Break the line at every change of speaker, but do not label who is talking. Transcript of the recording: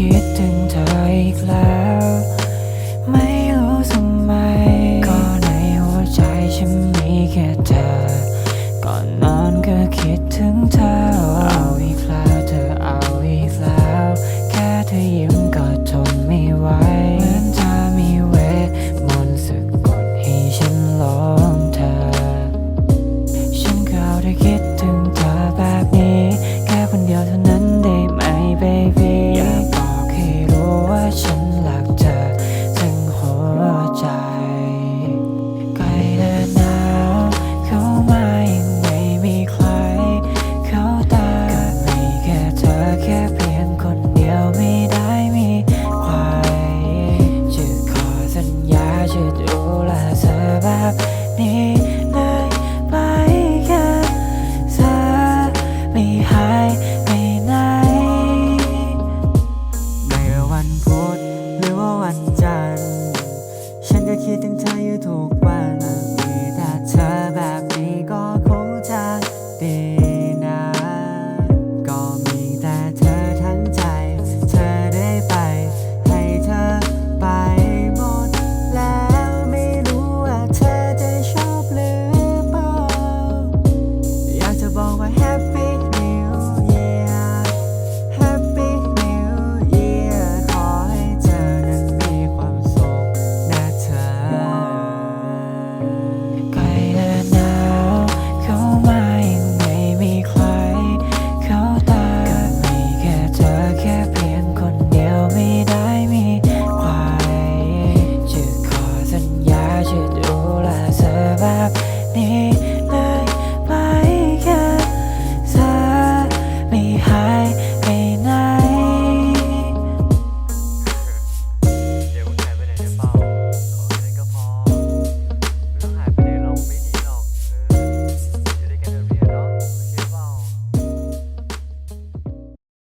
คิดถึงเธออีกแล้ว ช่วยดูแลเธอแบบนี้ได้ไปมแค่เธอไม่หายไปไหน
ไม่วันพุธหรือว่าวันจันทร์ฉันก็คิดถึงเธออยู่ทุกวันมีแต่เธอแบบนี้ก็คง